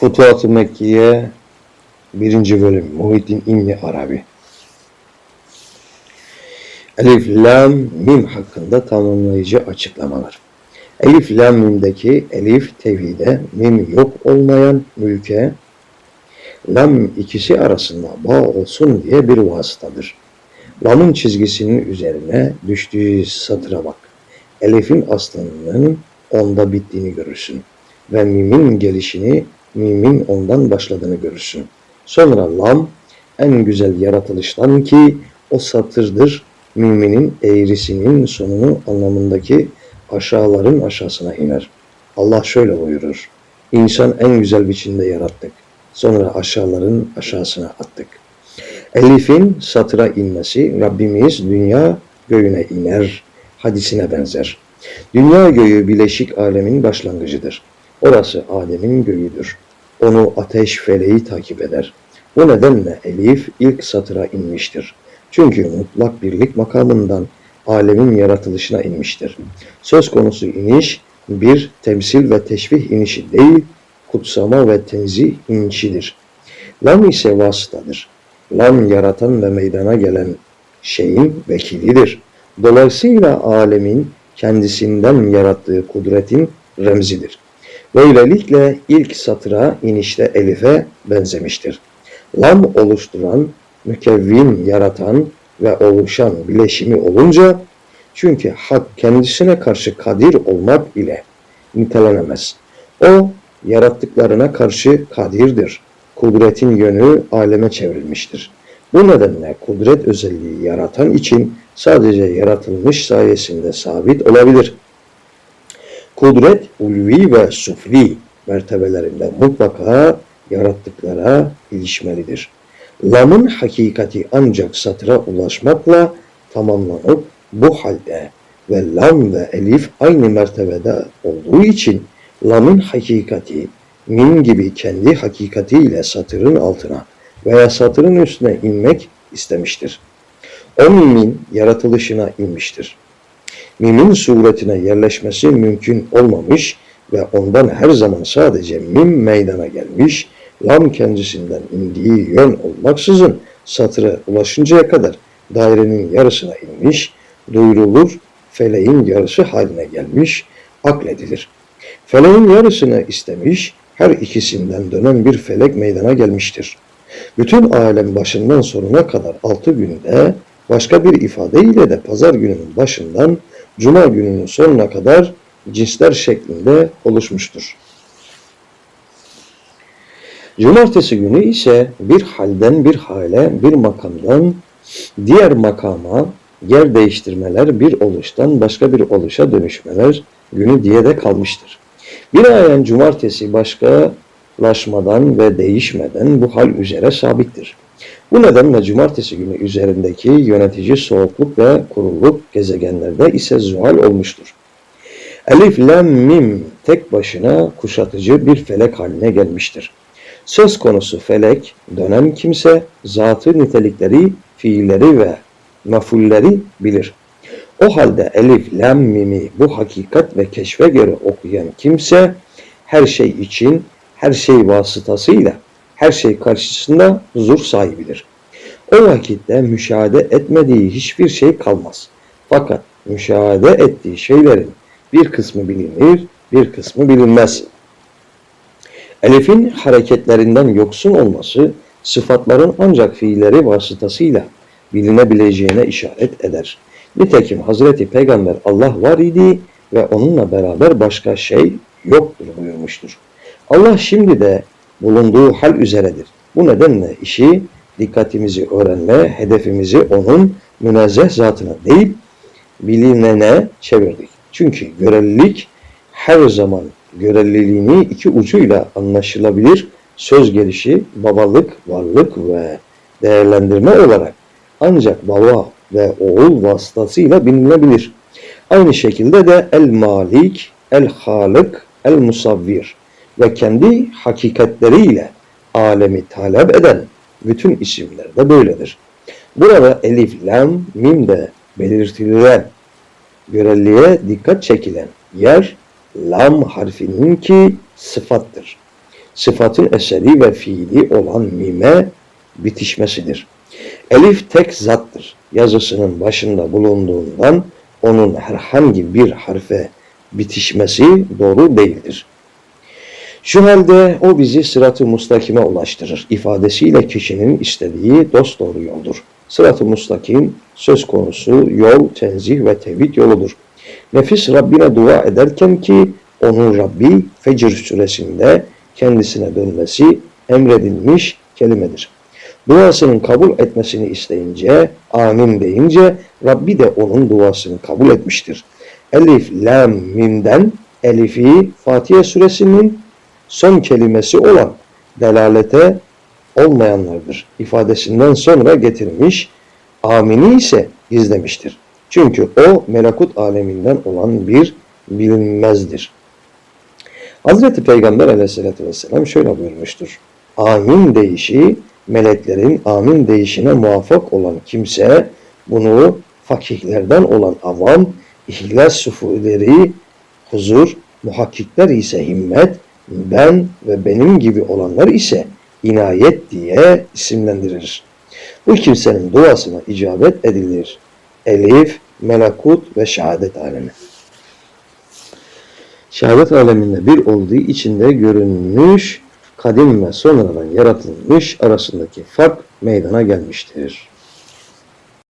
Futuhat-ı Mekkiye 1. bölüm Muhittin İlmi Arabi Elif, Lam, Mim hakkında tamamlayıcı açıklamalar. Elif, Lam, Mim'deki Elif tevhide, Mim yok olmayan mülke, Lam ikisi arasında bağ olsun diye bir vasıtadır. Lam'ın çizgisinin üzerine düştüğü satıra bak. Elif'in aslının onda bittiğini görürsün. Ve mimin gelişini, mimin ondan başladığını görürsün. Sonra lam en güzel yaratılıştan ki o satırdır müminin eğrisinin sonunu anlamındaki aşağıların aşağısına iner. Allah şöyle buyurur. İnsan en güzel biçimde yarattık. Sonra aşağıların aşağısına attık. Elif'in satıra inmesi Rabbimiz dünya göğüne iner hadisine benzer. Dünya göğü bileşik alemin başlangıcıdır. Orası Adem'in göğüdür. Onu ateş feleği takip eder. Bu nedenle Elif ilk satıra inmiştir. Çünkü mutlak birlik makamından alemin yaratılışına inmiştir. Söz konusu iniş bir temsil ve teşbih inişi değil, kutsama ve tenzih inişidir. Lam ise vasıtadır. Lam yaratan ve meydana gelen şeyin vekilidir. Dolayısıyla alemin kendisinden yarattığı kudretin remzidir. Böylelikle ilk satıra inişte elife benzemiştir. Lam oluşturan, mükevvin yaratan ve oluşan bileşimi olunca çünkü hak kendisine karşı kadir olmak ile nitelenemez. O yarattıklarına karşı kadirdir. Kudretin yönü aleme çevrilmiştir. Bu nedenle kudret özelliği yaratan için sadece yaratılmış sayesinde sabit olabilir. Kudret ulvi ve sufli mertebelerinde mutlaka yarattıklara ilişmelidir. Lam'ın hakikati ancak satıra ulaşmakla tamamlanıp bu halde ve lam ve elif aynı mertebede olduğu için lam'ın hakikati min gibi kendi hakikatiyle satırın altına veya satırın üstüne inmek istemiştir. O mimin yaratılışına inmiştir. Mimin suretine yerleşmesi mümkün olmamış ve ondan her zaman sadece mim meydana gelmiş, lam kendisinden indiği yön olmaksızın satıra ulaşıncaya kadar dairenin yarısına inmiş, duyurulur, feleğin yarısı haline gelmiş, akledilir. Feleğin yarısını istemiş, her ikisinden dönen bir felek meydana gelmiştir. Bütün alem başından sonuna kadar altı günde, başka bir ifadeyle de pazar gününün başından cuma gününün sonuna kadar cinsler şeklinde oluşmuştur. Cumartesi günü ise bir halden bir hale, bir makamdan diğer makama yer değiştirmeler, bir oluştan başka bir oluşa dönüşmeler günü diye de kalmıştır. Binaen cumartesi başkalaşmadan ve değişmeden bu hal üzere sabittir. Bu nedenle cumartesi günü üzerindeki yönetici soğukluk ve kuruluk gezegenlerde ise zuhal olmuştur. Elif, lam, mim tek başına kuşatıcı bir felek haline gelmiştir. Söz konusu felek, dönen kimse zatı nitelikleri, fiilleri ve mafulleri bilir. O halde elif, lam, mimi bu hakikat ve keşfe göre okuyan kimse her şey için, her şey vasıtasıyla, her şey karşısında huzur sahibidir. O vakitte müşahede etmediği hiçbir şey kalmaz. Fakat müşahede ettiği şeylerin bir kısmı bilinir, bir kısmı bilinmez. Elif'in hareketlerinden yoksun olması, sıfatların ancak fiilleri vasıtasıyla bilinebileceğine işaret eder. Nitekim Hazreti Peygamber Allah var idi ve onunla beraber başka şey yoktur buyurmuştur. Allah şimdi de bulunduğu hal üzeredir. Bu nedenle işi dikkatimizi öğrenme, hedefimizi onun münezzeh zatına değil bilinene çevirdik. Çünkü görelilik her zaman göreliliğini iki ucuyla anlaşılabilir söz gelişi babalık, varlık ve değerlendirme olarak ancak baba ve oğul vasıtasıyla bilinebilir. Aynı şekilde de el-malik, el-halık, el-musavvir ve kendi hakikatleriyle alemi talep eden bütün isimler de böyledir. Burada elif, lam, mim de belirtilen görelliğe dikkat çekilen yer lam harfinin ki sıfattır. sıfatın eseri ve fiili olan mime bitişmesidir. Elif tek zattır. Yazısının başında bulunduğundan onun herhangi bir harfe bitişmesi doğru değildir. Şu halde o bizi sırat-ı mustakime ulaştırır. ifadesiyle kişinin istediği dosdoğru yoldur. Sırat-ı mustakim söz konusu yol, tenzih ve tevhid yoludur. Nefis Rabbine dua ederken ki onun Rabbi Fecr suresinde kendisine dönmesi emredilmiş kelimedir. Duasının kabul etmesini isteyince, amin deyince Rabbi de onun duasını kabul etmiştir. Elif, lam, mimden Elif'i Fatiha suresinin son kelimesi olan delalete olmayanlardır ifadesinden sonra getirmiş, amini ise gizlemiştir. Çünkü o melekut aleminden olan bir bilinmezdir. Hazreti Peygamber aleyhissalatü vesselam şöyle buyurmuştur. Amin deyişi, meleklerin amin deyişine muvaffak olan kimse bunu fakihlerden olan avam, ihlas sufuleri, huzur, muhakkikler ise himmet, ben ve benim gibi olanlar ise inayet diye isimlendirir. Bu kimsenin duasına icabet edilir. Elif, melekut ve şehadet alemi. Şehadet aleminde bir olduğu içinde görünmüş, kadim ve sonradan yaratılmış arasındaki fark meydana gelmiştir.